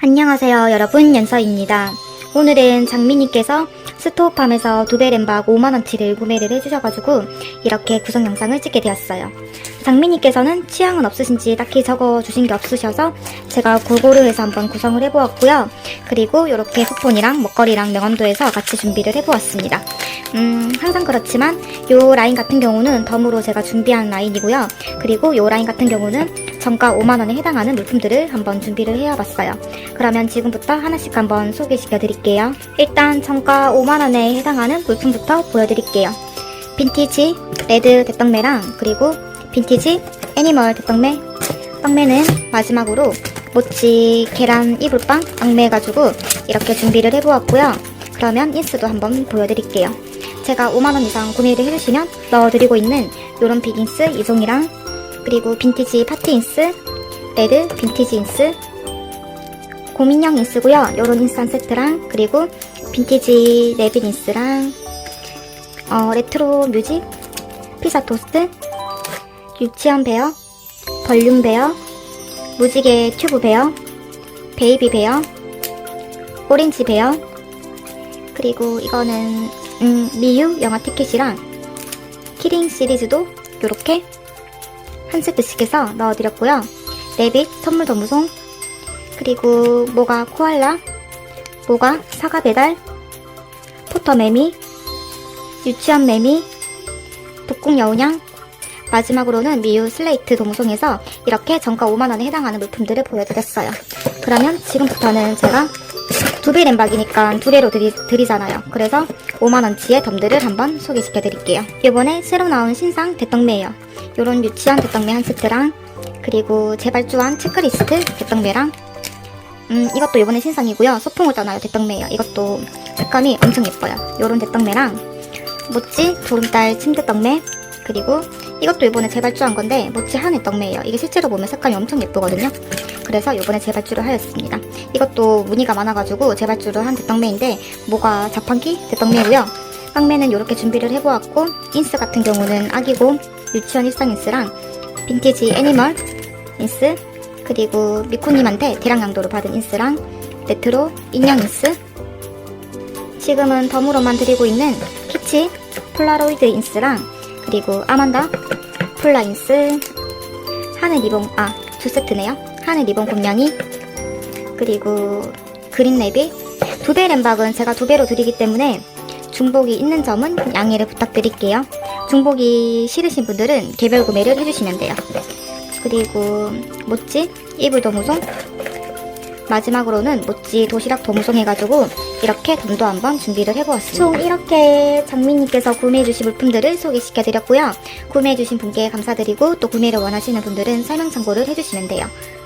안녕하세요 여러분 연서입니다. 오늘은 장미님께서 스토어팜에서 두베렌박 5만원치를 구매를 해주셔가지고 이렇게 구성 영상을 찍게 되었어요. 장미님께서는 취향은 없으신지 딱히 적어주신 게 없으셔서 제가 골고루 해서 한번 구성을 해보았고요. 그리고 이렇게 쿠폰이랑 먹거리랑 명함도 해서 같이 준비를 해보았습니다. 음, 항상 그렇지만 요 라인 같은 경우는 덤으로 제가 준비한 라인이고요. 그리고 요 라인 같은 경우는 정가 5만원에 해당하는 물품들을 한번 준비를 해와봤어요. 그러면 지금부터 하나씩 한번 소개시켜 드릴게요. 일단 정가 5만원에 해당하는 물품부터 보여드릴게요. 빈티지 레드 대떡매랑 그리고 빈티지 애니멀 대떡매 떡매는 마지막으로 모찌 계란 이불빵 떡매해가지고 이렇게 준비를 해보았고요. 그러면 인스도 한번 보여드릴게요. 제가 5만원 이상 구매를 해주시면 넣어드리고 있는 요런 빅인스 이종이랑 그리고 빈티지 파티 인스 레드 빈티지 인스 고민형 인스고요. 요런 인스 한 세트랑 그리고 빈티지 레빈 인스랑 어, 레트로 뮤직 피자 토스트 유치원 베어 벌륨 베어 무지개 튜브 베어 베이비 베어 오렌지 베어 그리고 이거는 음, 미유 영화 티켓이랑 키링 시리즈도 요렇게 한 세트씩 해서 넣어드렸고요. 레빗 선물 도무송 그리고 모가 코알라 모가 사과 배달 포터 매미 유치원 매미 북궁 여운양 마지막으로는 미유 슬레이트 도무송에서 이렇게 정가 5만원에 해당하는 물품들을 보여드렸어요. 그러면 지금부터는 제가 두 배 램박이니까 두 배로 드리, 드리잖아요. 그래서 5만원치의 덤들을 한번 소개시켜 드릴게요. 이번에 새로 나온 신상 대떡매예요. 요런 유치원 대떡매 한 세트랑 그리고 재발주한 체크리스트 대떡매랑 음 이것도 이번에 신상이고요. 소풍 오잖아요. 대떡매예요. 이것도 색감이 엄청 예뻐요. 요런 대떡매랑 모찌 보름달 침대 떡매 그리고 이것도 이번에 재발주한 건데 모찌 한해 떡매예요. 이게 실제로 보면 색감이 엄청 예쁘거든요. 그래서 이번에 재발주를 하였습니다. 이것도 무늬가 많아가지고 재발주를 한 대떡매인데 뭐가 자판기? 대떡매고요. 빵매는 이렇게 준비를 해보았고 인스 같은 경우는 아기고 유치원 일상 인스랑 빈티지 애니멀 인스 그리고 미코님한테 대량 양도를 받은 인스랑 레트로 인형 인스. 지금은 덤으로만 드리고 있는 키치 폴라로이드 인스랑 그리고 아만다 폴라 인스. 하늘 리본 아 두 세트네요. 하늘 리본 곰냥이 그리고 그린 레비 두배 램박은 제가 두 배로 드리기 때문에 중복이 있는 점은 양해를 부탁드릴게요 중복이 싫으신 분들은 개별 구매를 해주시면 돼요 그리고 모찌 이불 도무송 마지막으로는 모찌 도시락 도무송 해가지고 이렇게 덤도 한번 준비를 해보았습니다. 총 이렇게 장미님께서 구매해주신 물품들을 소개시켜드렸고요. 구매해주신 분께 감사드리고 또 구매를 원하시는 분들은 설명 참고를 해주시면 돼요.